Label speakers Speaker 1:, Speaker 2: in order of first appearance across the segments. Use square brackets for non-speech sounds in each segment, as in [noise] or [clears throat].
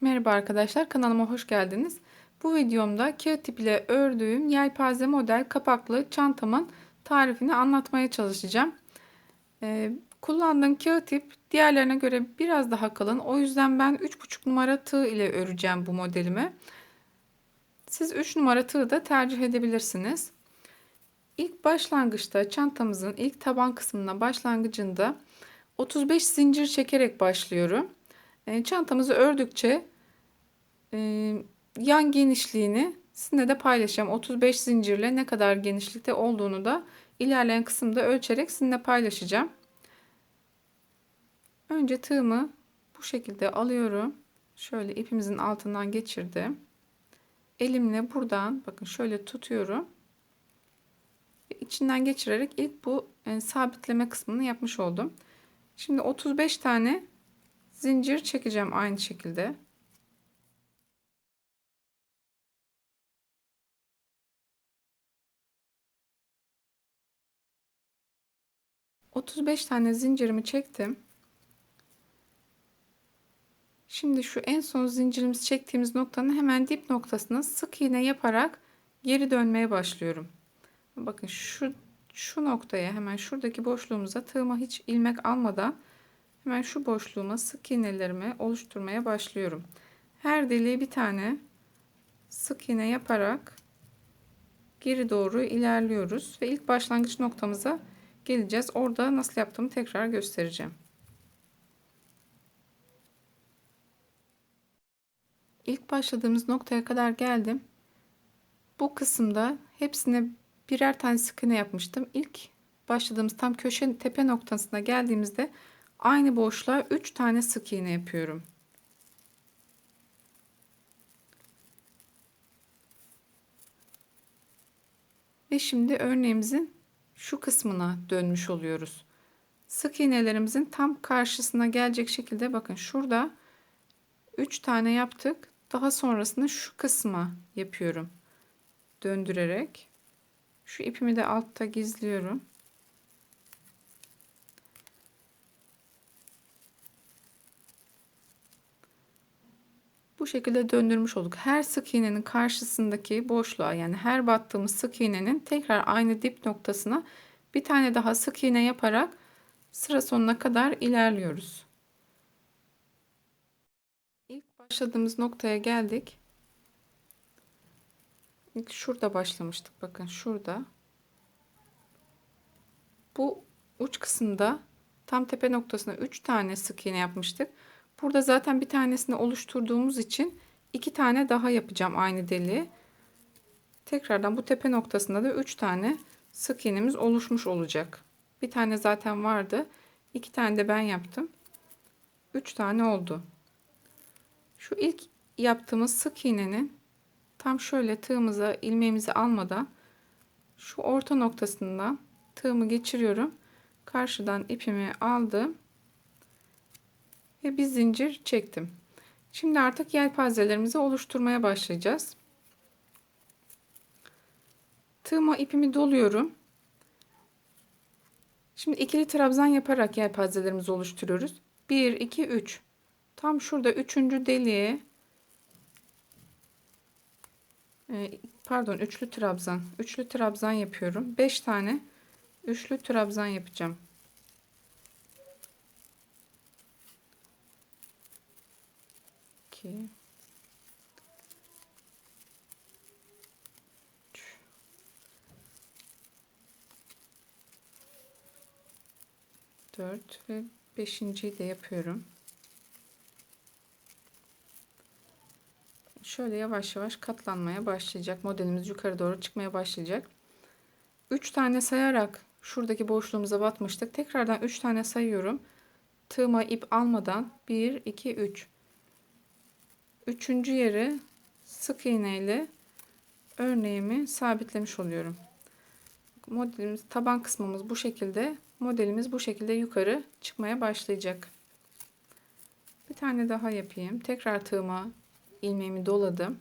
Speaker 1: Merhaba arkadaşlar kanalıma hoş geldiniz. Bu videomda kağıt ip ile ördüğüm yelpaze model kapaklı çantamın tarifini anlatmaya çalışacağım. Ee, kullandığım kağıt ip diğerlerine göre biraz daha kalın. O yüzden ben 3,5 numara tığ ile öreceğim bu modelimi. Siz 3 numara tığ da tercih edebilirsiniz. İlk başlangıçta çantamızın ilk taban kısmına başlangıcında 35 zincir çekerek başlıyorum. Ee, çantamızı ördükçe e, yan genişliğini sizinle de paylaşacağım. 35 zincirle ne kadar genişlikte olduğunu da ilerleyen kısımda ölçerek sizinle paylaşacağım. Önce tığımı bu şekilde alıyorum. Şöyle ipimizin altından geçirdim. Elimle buradan bakın şöyle tutuyorum. İçinden geçirerek ilk bu e, sabitleme kısmını yapmış oldum. Şimdi 35 tane zincir çekeceğim aynı şekilde. 35 tane zincirimi çektim. Şimdi şu en son zincirimizi çektiğimiz noktanın hemen dip noktasına sık iğne yaparak geri dönmeye başlıyorum. Bakın şu şu noktaya hemen şuradaki boşluğumuza tığıma hiç ilmek almadan hemen şu boşluğuma sık iğnelerimi oluşturmaya başlıyorum. Her deliğe bir tane sık iğne yaparak geri doğru ilerliyoruz ve ilk başlangıç noktamıza geleceğiz. Orada nasıl yaptığımı tekrar göstereceğim. İlk başladığımız noktaya kadar geldim. Bu kısımda hepsine birer tane sık iğne yapmıştım. İlk başladığımız tam köşe tepe noktasına geldiğimizde aynı boşluğa 3 tane sık iğne yapıyorum. Ve şimdi örneğimizin şu kısmına dönmüş oluyoruz. Sık iğnelerimizin tam karşısına gelecek şekilde bakın şurada 3 tane yaptık. Daha sonrasında şu kısma yapıyorum. Döndürerek. Şu ipimi de altta gizliyorum. Bu şekilde döndürmüş olduk. Her sık iğnenin karşısındaki boşluğa yani her battığımız sık iğnenin tekrar aynı dip noktasına bir tane daha sık iğne yaparak sıra sonuna kadar ilerliyoruz. İlk başladığımız noktaya geldik. İlk şurada başlamıştık. Bakın şurada. Bu uç kısımda tam tepe noktasına 3 tane sık iğne yapmıştık. Burada zaten bir tanesini oluşturduğumuz için iki tane daha yapacağım aynı deliği. Tekrardan bu tepe noktasında da 3 tane sık iğnemiz oluşmuş olacak. Bir tane zaten vardı. iki tane de ben yaptım. 3 tane oldu. Şu ilk yaptığımız sık iğnenin tam şöyle tığımıza ilmeğimizi almadan şu orta noktasından tığımı geçiriyorum. Karşıdan ipimi aldım ve bir zincir çektim. Şimdi artık yelpazelerimizi oluşturmaya başlayacağız. Tığıma ipimi doluyorum. Şimdi ikili trabzan yaparak yelpazelerimizi oluşturuyoruz. 1 2 3. Tam şurada üçüncü deliğe e, pardon üçlü trabzan. Üçlü trabzan yapıyorum. 5 tane üçlü trabzan yapacağım. 2 4 ve 5.yi de yapıyorum. Şöyle yavaş yavaş katlanmaya başlayacak. Modelimiz yukarı doğru çıkmaya başlayacak. 3 tane sayarak şuradaki boşluğumuza batmıştık. Tekrardan 3 tane sayıyorum. Tığıma ip almadan 1 2 3 üçüncü yere sık iğne ile örneğimi sabitlemiş oluyorum. Modelimiz taban kısmımız bu şekilde. Modelimiz bu şekilde yukarı çıkmaya başlayacak. Bir tane daha yapayım. Tekrar tığıma ilmeğimi doladım.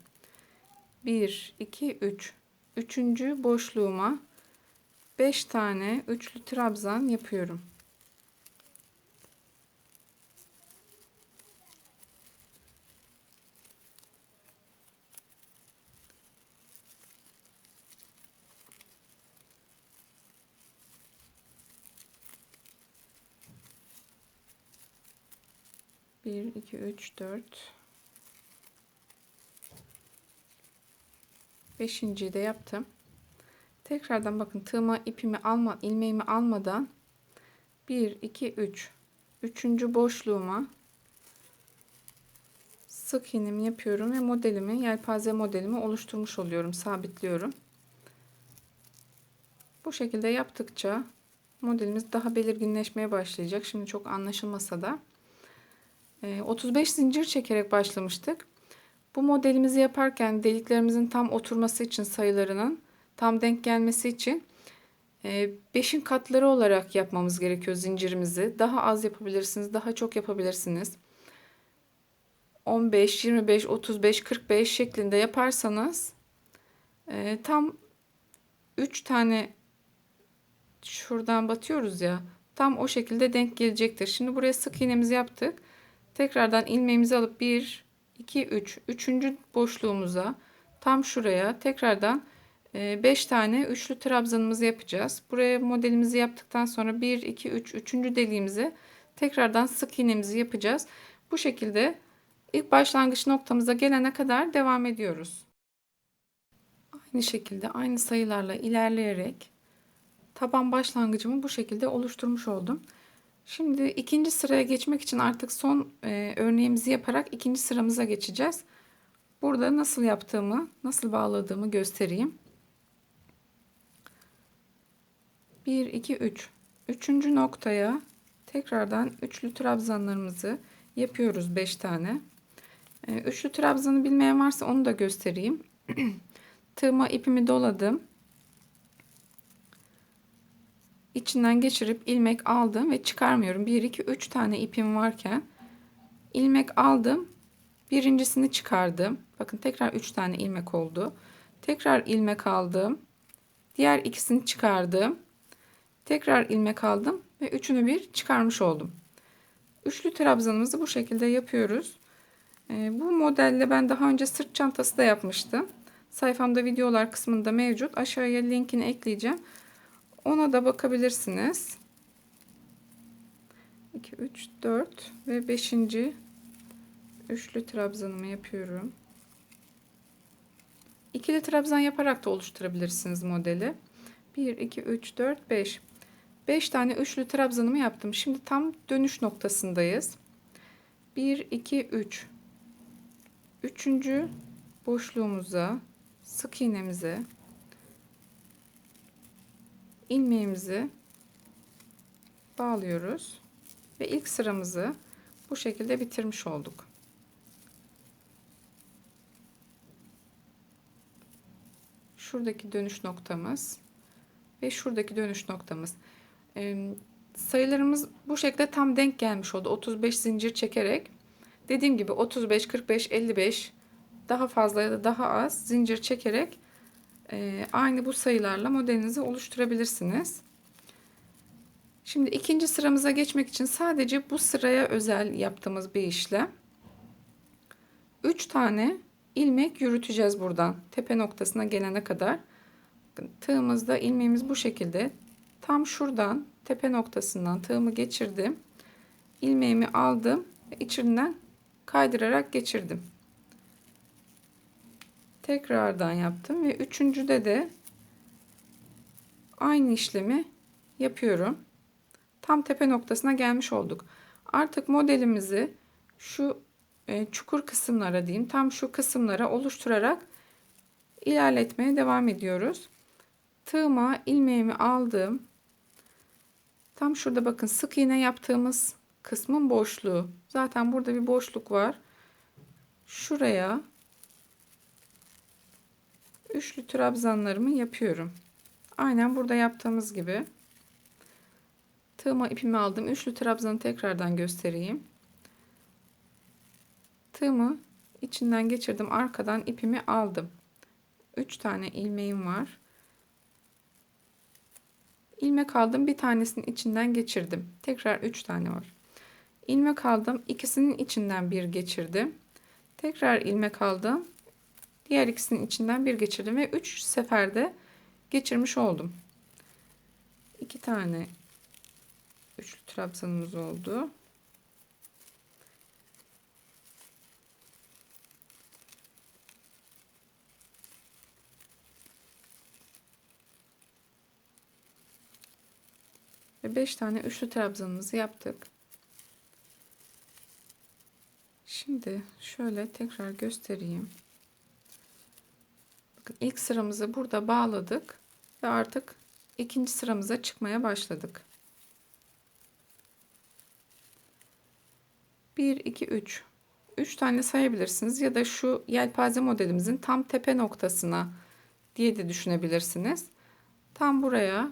Speaker 1: 1 2 3 üçüncü boşluğuma 5 tane üçlü trabzan yapıyorum. 1 2 3 4 Beşinciyi de yaptım. Tekrardan bakın tığıma ipimi alma, ilmeğimi almadan 1 2 3 üçüncü boşluğuma sık iğnemi yapıyorum ve modelimi yelpaze modelimi oluşturmuş oluyorum sabitliyorum. Bu şekilde yaptıkça modelimiz daha belirginleşmeye başlayacak. Şimdi çok anlaşılmasa da 35 zincir çekerek başlamıştık bu modelimizi yaparken deliklerimizin tam oturması için sayılarının tam denk gelmesi için 5'in katları olarak yapmamız gerekiyor zincirimizi. Daha az yapabilirsiniz, daha çok yapabilirsiniz. 15, 25, 35, 45 şeklinde yaparsanız e, tam 3 tane şuradan batıyoruz ya tam o şekilde denk gelecektir. Şimdi buraya sık iğnemizi yaptık. Tekrardan ilmeğimizi alıp 1, 2, 3, 3. boşluğumuza tam şuraya tekrardan 5 tane üçlü trabzanımızı yapacağız. Buraya modelimizi yaptıktan sonra 1, 2, 3, 3. deliğimizi tekrardan sık iğnemizi yapacağız. Bu şekilde ilk başlangıç noktamıza gelene kadar devam ediyoruz. Aynı şekilde aynı sayılarla ilerleyerek taban başlangıcımı bu şekilde oluşturmuş oldum. Şimdi ikinci sıraya geçmek için artık son e, örneğimizi yaparak ikinci sıramıza geçeceğiz. Burada nasıl yaptığımı, nasıl bağladığımı göstereyim. 1 2 3 üçüncü noktaya tekrardan üçlü trabzanlarımızı yapıyoruz 5 tane ee, üçlü trabzanı bilmeyen varsa onu da göstereyim [clears throat] tığıma ipimi doladım içinden geçirip ilmek aldım ve çıkarmıyorum 1 2 3 tane ipim varken ilmek aldım birincisini çıkardım bakın tekrar 3 tane ilmek oldu tekrar ilmek aldım diğer ikisini çıkardım Tekrar ilmek aldım ve üçünü bir çıkarmış oldum. Üçlü trabzanımızı bu şekilde yapıyoruz. E, bu modelle ben daha önce sırt çantası da yapmıştım. Sayfamda videolar kısmında mevcut. Aşağıya linkini ekleyeceğim. Ona da bakabilirsiniz. 2, 3, 4 ve 5. üçlü trabzanımı yapıyorum. İkili trabzan yaparak da oluşturabilirsiniz modeli. 1, 2, 3, 4, 5. 5 tane üçlü trabzanımı yaptım. Şimdi tam dönüş noktasındayız. 1 2 3 Üçüncü boşluğumuza sık iğnemize ilmeğimizi bağlıyoruz ve ilk sıramızı bu şekilde bitirmiş olduk. Şuradaki dönüş noktamız ve şuradaki dönüş noktamız sayılarımız bu şekilde tam denk gelmiş oldu. 35 zincir çekerek. Dediğim gibi 35, 45, 55 daha fazla ya da daha az zincir çekerek aynı bu sayılarla modelinizi oluşturabilirsiniz. Şimdi ikinci sıramıza geçmek için sadece bu sıraya özel yaptığımız bir işlem. 3 tane ilmek yürüteceğiz buradan tepe noktasına gelene kadar. Tığımızda ilmeğimiz bu şekilde Tam şuradan tepe noktasından tığımı geçirdim. ilmeğimi aldım ve içinden kaydırarak geçirdim. Tekrardan yaptım ve üçüncüde de aynı işlemi yapıyorum. Tam tepe noktasına gelmiş olduk. Artık modelimizi şu e, çukur kısımlara diyeyim tam şu kısımlara oluşturarak ilerletmeye devam ediyoruz. Tığıma ilmeğimi aldım. Tam şurada bakın sık iğne yaptığımız kısmın boşluğu. Zaten burada bir boşluk var. Şuraya üçlü trabzanlarımı yapıyorum. Aynen burada yaptığımız gibi. Tığıma ipimi aldım. Üçlü trabzanı tekrardan göstereyim. Tığımı içinden geçirdim. Arkadan ipimi aldım. 3 tane ilmeğim var ilmek aldım bir tanesinin içinden geçirdim tekrar 3 tane var ilmek aldım ikisinin içinden bir geçirdim tekrar ilmek aldım Diğer ikisinin içinden bir geçirdim ve 3 seferde geçirmiş oldum. 2 tane üçlü trabzanımız oldu. Ve 5 tane üçlü trabzanımızı yaptık. Şimdi şöyle tekrar göstereyim. Bakın ilk sıramızı burada bağladık ve artık ikinci sıramıza çıkmaya başladık. 1 2 3 3 tane sayabilirsiniz ya da şu yelpaze modelimizin tam tepe noktasına diye de düşünebilirsiniz. Tam buraya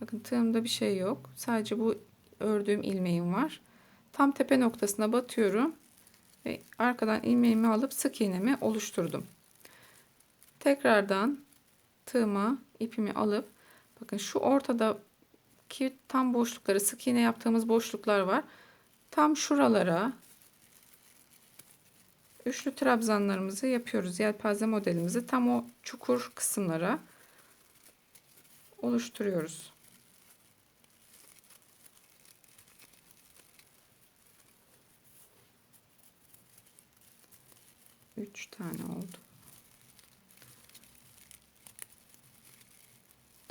Speaker 1: bakın tığımda bir şey yok. Sadece bu ördüğüm ilmeğim var. Tam tepe noktasına batıyorum ve arkadan ilmeğimi alıp sık iğnemi oluşturdum. Tekrardan tığıma ipimi alıp bakın şu ortada ki tam boşlukları sık iğne yaptığımız boşluklar var. Tam şuralara üçlü trabzanlarımızı yapıyoruz. Yelpaze modelimizi tam o çukur kısımlara oluşturuyoruz. Üç tane oldu.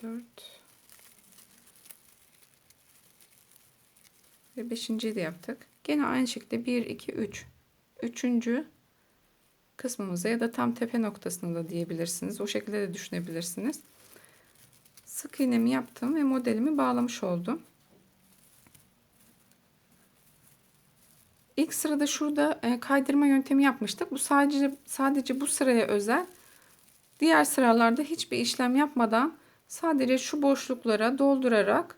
Speaker 1: Dört. Ve beşinciyi de yaptık. Gene aynı şekilde bir, iki, üç. Üçüncü kısmımıza ya da tam tepe noktasında da diyebilirsiniz. O şekilde de düşünebilirsiniz. Sık iğnemi yaptım ve modelimi bağlamış oldum. İlk sırada şurada e, kaydırma yöntemi yapmıştık. Bu sadece sadece bu sıraya özel. Diğer sıralarda hiçbir işlem yapmadan sadece şu boşluklara doldurarak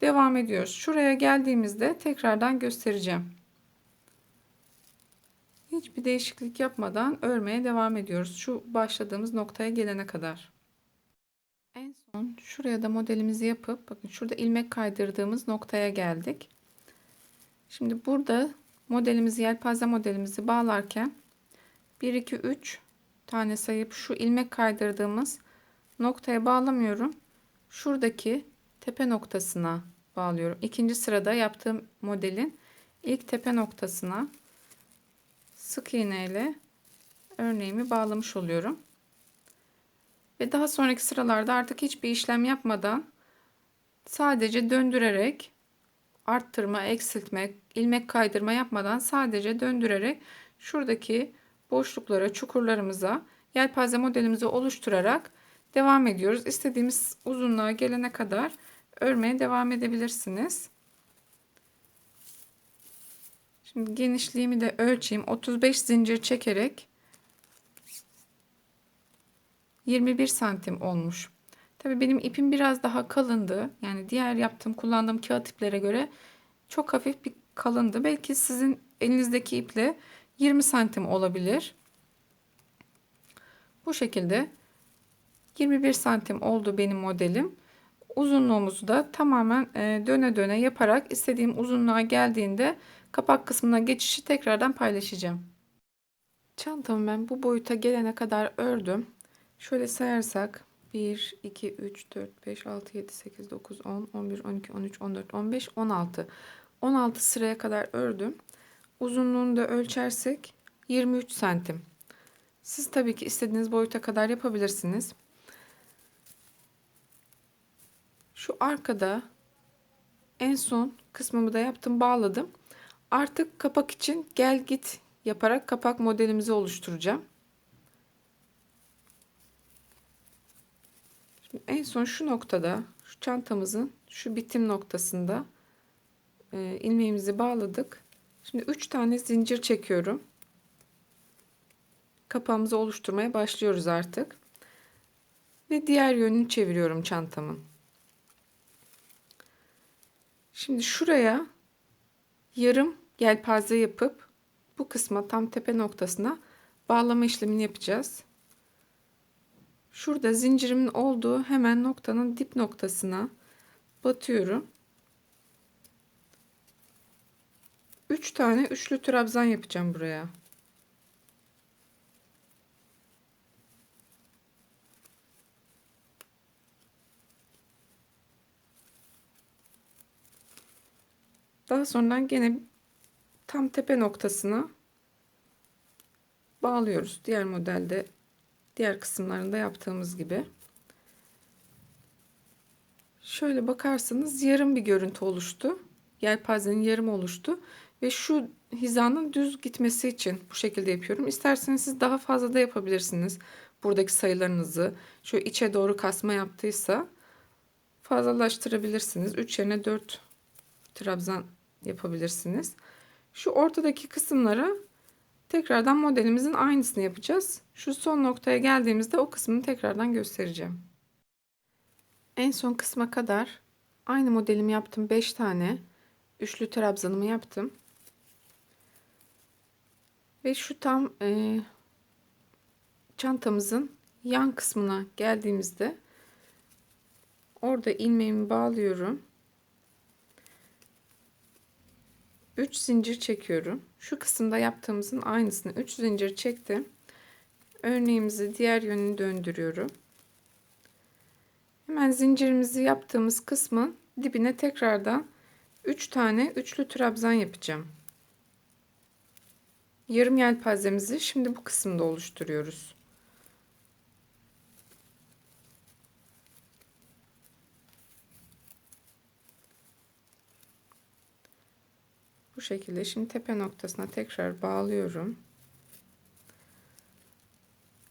Speaker 1: devam ediyoruz. Şuraya geldiğimizde tekrardan göstereceğim. Hiçbir değişiklik yapmadan örmeye devam ediyoruz. Şu başladığımız noktaya gelene kadar. En son şuraya da modelimizi yapıp bakın şurada ilmek kaydırdığımız noktaya geldik. Şimdi burada modelimizi yelpaze modelimizi bağlarken 1 2 3 tane sayıp şu ilmek kaydırdığımız noktaya bağlamıyorum. Şuradaki tepe noktasına bağlıyorum. İkinci sırada yaptığım modelin ilk tepe noktasına sık iğne ile örneğimi bağlamış oluyorum. Ve daha sonraki sıralarda artık hiçbir işlem yapmadan sadece döndürerek arttırma, eksiltme, ilmek kaydırma yapmadan sadece döndürerek şuradaki boşluklara, çukurlarımıza yelpaze modelimizi oluşturarak devam ediyoruz. İstediğimiz uzunluğa gelene kadar örmeye devam edebilirsiniz. Şimdi genişliğimi de ölçeyim. 35 zincir çekerek 21 santim olmuş. Tabii benim ipim biraz daha kalındı. Yani diğer yaptığım kullandığım kağıt iplere göre çok hafif bir kalındı. Belki sizin elinizdeki iple 20 santim olabilir. Bu şekilde 21 santim oldu benim modelim. Uzunluğumuzu da tamamen e, döne döne yaparak istediğim uzunluğa geldiğinde kapak kısmına geçişi tekrardan paylaşacağım. Çantamı ben bu boyuta gelene kadar ördüm. Şöyle sayarsak 1, 2, 3, 4, 5, 6, 7, 8, 9, 10, 11, 12, 13, 14, 15, 16. 16 sıraya kadar ördüm. Uzunluğunu da ölçersek 23 santim. Siz tabii ki istediğiniz boyuta kadar yapabilirsiniz. Şu arkada en son kısmımı da yaptım bağladım. Artık kapak için gel git yaparak kapak modelimizi oluşturacağım. Şimdi en son şu noktada şu çantamızın şu bitim noktasında e, ilmeğimizi bağladık. Şimdi 3 tane zincir çekiyorum. Kapağımızı oluşturmaya başlıyoruz artık. Ve diğer yönünü çeviriyorum çantamın. Şimdi şuraya yarım yelpaze yapıp bu kısma tam tepe noktasına bağlama işlemini yapacağız. Şurada zincirimin olduğu hemen noktanın dip noktasına batıyorum. 3 tane üçlü trabzan yapacağım buraya. Daha sonra gene tam tepe noktasına bağlıyoruz. Diğer modelde diğer kısımlarında yaptığımız gibi. Şöyle bakarsanız yarım bir görüntü oluştu. Yelpazenin yarım oluştu. Ve şu hizanın düz gitmesi için bu şekilde yapıyorum. İsterseniz siz daha fazla da yapabilirsiniz. Buradaki sayılarınızı şu içe doğru kasma yaptıysa fazlalaştırabilirsiniz. 3 yerine 4 trabzan yapabilirsiniz. Şu ortadaki kısımlara tekrardan modelimizin aynısını yapacağız. Şu son noktaya geldiğimizde o kısmını tekrardan göstereceğim. En son kısma kadar aynı modelimi yaptım. 5 tane üçlü trabzanımı yaptım. Ve şu tam e, çantamızın yan kısmına geldiğimizde orada ilmeğimi bağlıyorum. 3 zincir çekiyorum. Şu kısımda yaptığımızın aynısını 3 zincir çektim. Örneğimizi diğer yönünü döndürüyorum. Hemen zincirimizi yaptığımız kısmın dibine tekrardan 3 tane üçlü trabzan yapacağım. Yarım yelpazemizi şimdi bu kısımda oluşturuyoruz. Şekilde şimdi tepe noktasına tekrar bağlıyorum.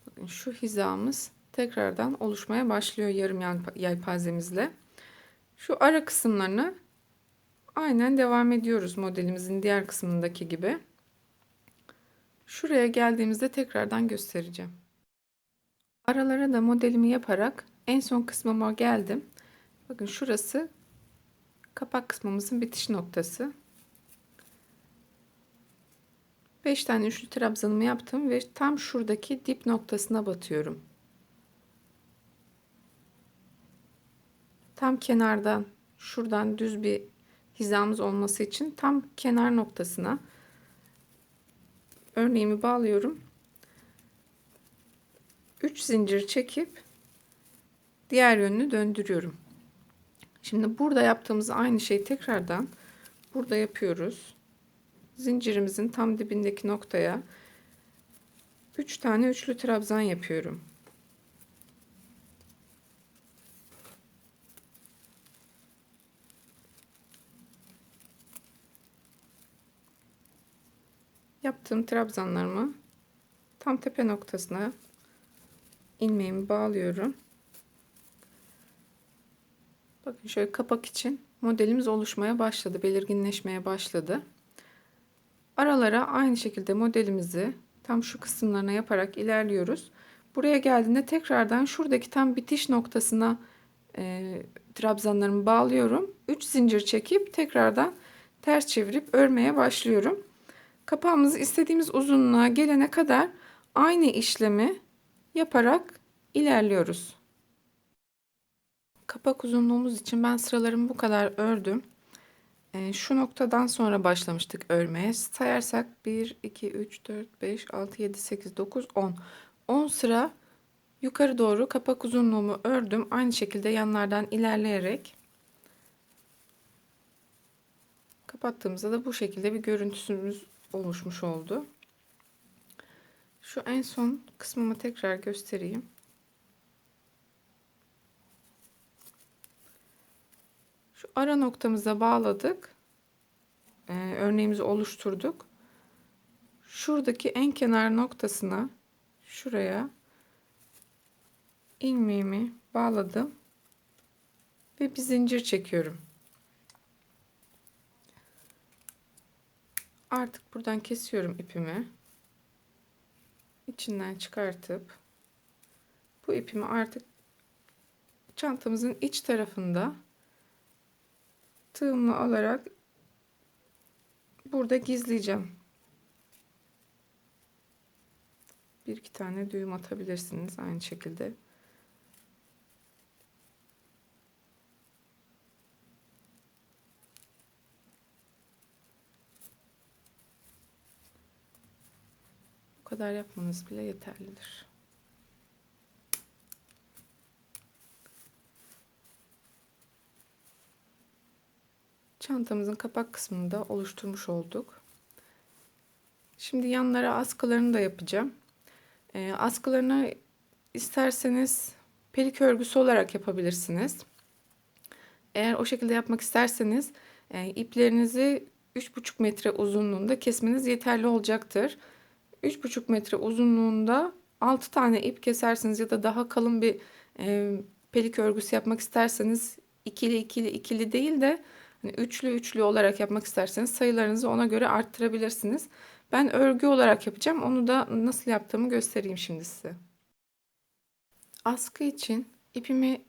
Speaker 1: Bakın şu hizamız tekrardan oluşmaya başlıyor yarım yelpazemizle. Şu ara kısımlarını aynen devam ediyoruz modelimizin diğer kısmındaki gibi. Şuraya geldiğimizde tekrardan göstereceğim. Aralara da modelimi yaparak en son kısmıma geldim. Bakın şurası kapak kısmımızın bitiş noktası. 5 tane üçlü trabzanımı yaptım ve tam şuradaki dip noktasına batıyorum. Tam kenardan şuradan düz bir hizamız olması için tam kenar noktasına örneğimi bağlıyorum. 3 zincir çekip diğer yönünü döndürüyorum. Şimdi burada yaptığımız aynı şeyi tekrardan burada yapıyoruz. Zincirimizin tam dibindeki noktaya 3 tane üçlü trabzan yapıyorum. Yaptığım trabzanlarımı tam tepe noktasına ilmeğimi bağlıyorum. Bakın şöyle kapak için modelimiz oluşmaya başladı, belirginleşmeye başladı. Aralara aynı şekilde modelimizi tam şu kısımlarına yaparak ilerliyoruz. Buraya geldiğinde tekrardan şuradaki tam bitiş noktasına e, trabzanlarımı bağlıyorum. 3 zincir çekip tekrardan ters çevirip örmeye başlıyorum. Kapağımızı istediğimiz uzunluğa gelene kadar aynı işlemi yaparak ilerliyoruz. Kapak uzunluğumuz için ben sıralarımı bu kadar ördüm. E, şu noktadan sonra başlamıştık örmeye. Sayarsak 1, 2, 3, 4, 5, 6, 7, 8, 9, 10. 10 sıra yukarı doğru kapak uzunluğumu ördüm. Aynı şekilde yanlardan ilerleyerek kapattığımızda da bu şekilde bir görüntüsümüz oluşmuş oldu. Şu en son kısmımı tekrar göstereyim. Şu ara noktamıza bağladık. Ee, örneğimizi oluşturduk. Şuradaki en kenar noktasına şuraya ilmeğimi bağladım ve bir zincir çekiyorum. Artık buradan kesiyorum ipimi. İçinden çıkartıp bu ipimi artık çantamızın iç tarafında tığımla alarak burada gizleyeceğim. Bir iki tane düğüm atabilirsiniz aynı şekilde. Bu kadar yapmanız bile yeterlidir. Çantamızın kapak kısmını da oluşturmuş olduk. Şimdi yanlara askılarını da yapacağım. E, askılarını isterseniz pelik örgüsü olarak yapabilirsiniz. Eğer o şekilde yapmak isterseniz e, iplerinizi 3,5 metre uzunluğunda kesmeniz yeterli olacaktır. 3,5 metre uzunluğunda 6 tane ip kesersiniz ya da daha kalın bir e, pelik örgüsü yapmak isterseniz ikili ikili ikili değil de hani üçlü üçlü olarak yapmak isterseniz sayılarınızı ona göre arttırabilirsiniz. Ben örgü olarak yapacağım. Onu da nasıl yaptığımı göstereyim şimdi size. Askı için ipimi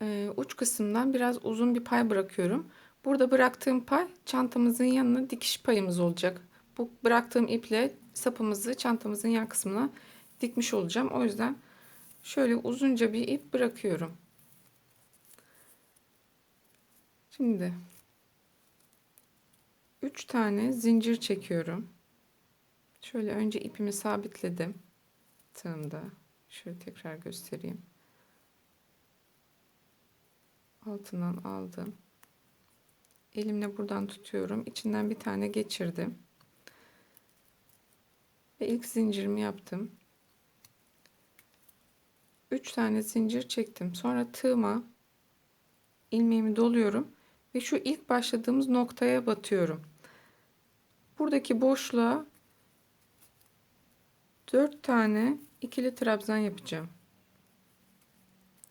Speaker 1: e, uç kısımdan biraz uzun bir pay bırakıyorum. Burada bıraktığım pay çantamızın yanına dikiş payımız olacak. Bu bıraktığım iple sapımızı çantamızın yan kısmına dikmiş olacağım. O yüzden şöyle uzunca bir ip bırakıyorum. Şimdi 3 tane zincir çekiyorum. Şöyle önce ipimi sabitledim. Tığımda. Şöyle tekrar göstereyim. Altından aldım. Elimle buradan tutuyorum. İçinden bir tane geçirdim. Ve ilk zincirimi yaptım. 3 tane zincir çektim. Sonra tığıma ilmeğimi doluyorum ve şu ilk başladığımız noktaya batıyorum. Buradaki boşluğa 4 tane ikili trabzan yapacağım.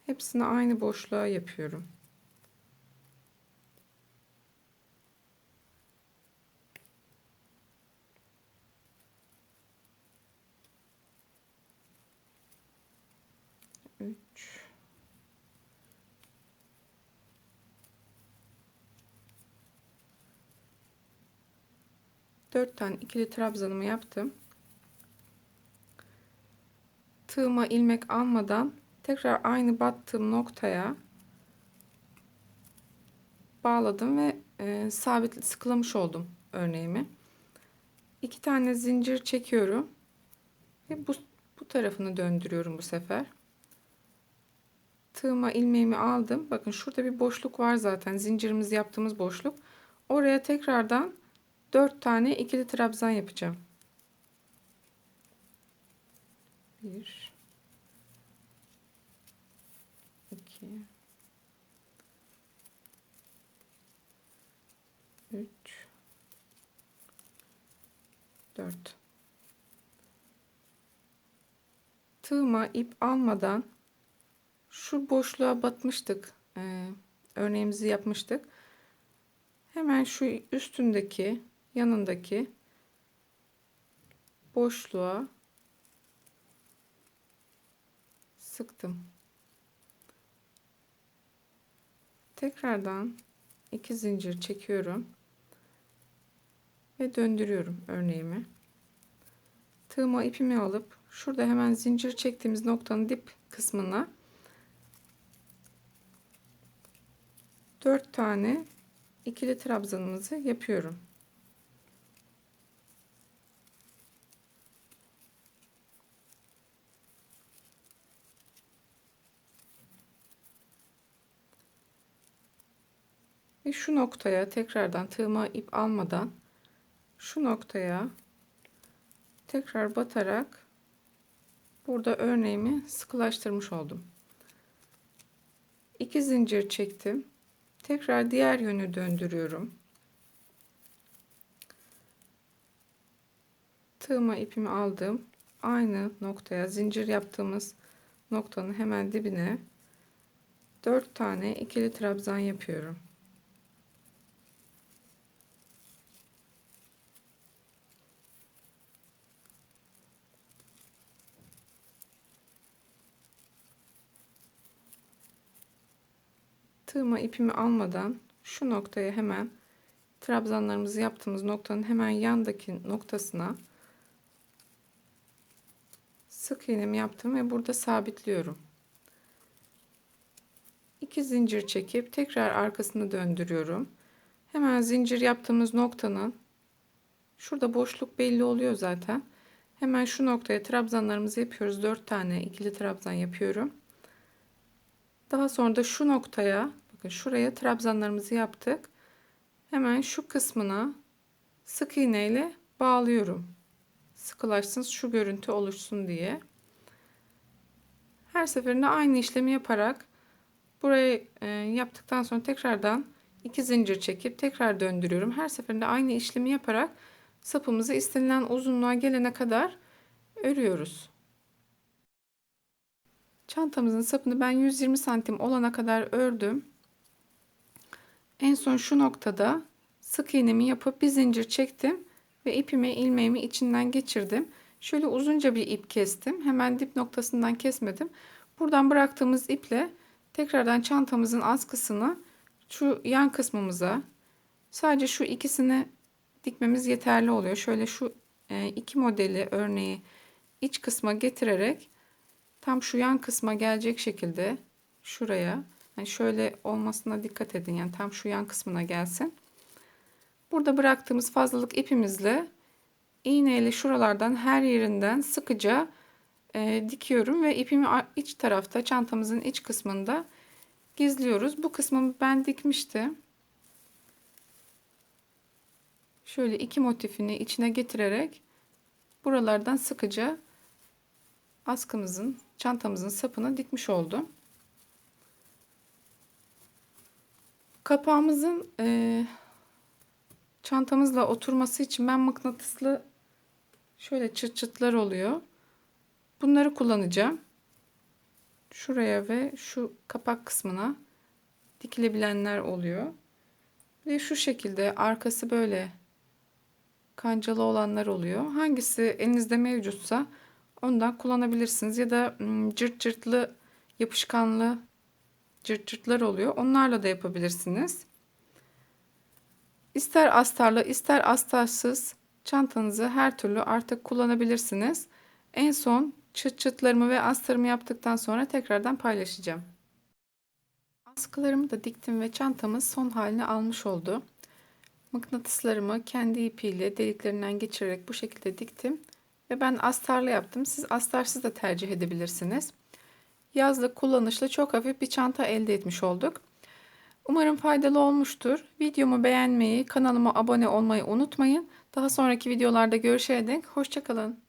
Speaker 1: Hepsini aynı boşluğa yapıyorum. 4 tane ikili trabzanımı yaptım. Tığıma ilmek almadan tekrar aynı battığım noktaya bağladım ve e, sabit sıkılamış oldum örneğimi. İki tane zincir çekiyorum ve bu, bu tarafını döndürüyorum bu sefer. Tığıma ilmeğimi aldım. Bakın şurada bir boşluk var zaten. Zincirimizi yaptığımız boşluk. Oraya tekrardan 4 tane ikili trabzan yapacağım. 1 2 3 4 Tığıma ip almadan şu boşluğa batmıştık. Ee, örneğimizi yapmıştık. Hemen şu üstündeki yanındaki boşluğa sıktım. Tekrardan iki zincir çekiyorum ve döndürüyorum örneğimi. Tığıma ipimi alıp şurada hemen zincir çektiğimiz noktanın dip kısmına 4 tane ikili trabzanımızı yapıyorum. Ve şu noktaya tekrardan tığıma ip almadan şu noktaya tekrar batarak burada örneğimi sıkılaştırmış oldum. İki zincir çektim. Tekrar diğer yönü döndürüyorum. Tığıma ipimi aldım. Aynı noktaya zincir yaptığımız noktanın hemen dibine 4 tane ikili trabzan yapıyorum. Tığıma ipimi almadan şu noktaya hemen trabzanlarımızı yaptığımız noktanın hemen yandaki noktasına sık iğnemi yaptım ve burada sabitliyorum. İki zincir çekip tekrar arkasını döndürüyorum. Hemen zincir yaptığımız noktanın şurada boşluk belli oluyor zaten. Hemen şu noktaya trabzanlarımızı yapıyoruz. 4 tane ikili trabzan yapıyorum. Daha sonra da şu noktaya bakın şuraya trabzanlarımızı yaptık. Hemen şu kısmına sık iğne ile bağlıyorum. Sıkılaşsın şu görüntü oluşsun diye. Her seferinde aynı işlemi yaparak Burayı e, yaptıktan sonra tekrardan iki zincir çekip tekrar döndürüyorum. Her seferinde aynı işlemi yaparak sapımızı istenilen uzunluğa gelene kadar örüyoruz. Çantamızın sapını ben 120 santim olana kadar ördüm. En son şu noktada sık iğnemi yapıp bir zincir çektim ve ipimi ilmeğimi içinden geçirdim. Şöyle uzunca bir ip kestim. Hemen dip noktasından kesmedim. Buradan bıraktığımız iple tekrardan çantamızın askısını şu yan kısmımıza sadece şu ikisini dikmemiz yeterli oluyor. Şöyle şu e, iki modeli örneği iç kısma getirerek tam şu yan kısma gelecek şekilde şuraya yani şöyle olmasına dikkat edin yani tam şu yan kısmına gelsin. Burada bıraktığımız fazlalık ipimizle iğneyle şuralardan her yerinden sıkıca e, dikiyorum ve ipimi iç tarafta çantamızın iç kısmında gizliyoruz. Bu kısmımı ben dikmiştim. Şöyle iki motifini içine getirerek buralardan sıkıca askımızın, çantamızın sapını dikmiş oldum. Kapağımızın e, çantamızla oturması için ben mıknatıslı şöyle çıt çıtlar oluyor. Bunları kullanacağım. Şuraya ve şu kapak kısmına dikilebilenler oluyor. Ve şu şekilde arkası böyle kancalı olanlar oluyor. Hangisi elinizde mevcutsa ondan kullanabilirsiniz. Ya da cırt cırtlı yapışkanlı cırt cırtlar oluyor. Onlarla da yapabilirsiniz. İster astarlı ister astarsız çantanızı her türlü artık kullanabilirsiniz. En son çıt çıtlarımı ve astarımı yaptıktan sonra tekrardan paylaşacağım. Askılarımı da diktim ve çantamız son halini almış oldu. Mıknatıslarımı kendi ipiyle deliklerinden geçirerek bu şekilde diktim. Ve ben astarlı yaptım. Siz astarsız da tercih edebilirsiniz. Yazlık kullanışlı çok hafif bir çanta elde etmiş olduk. Umarım faydalı olmuştur. Videomu beğenmeyi, kanalıma abone olmayı unutmayın. Daha sonraki videolarda görüşene dek hoşçakalın.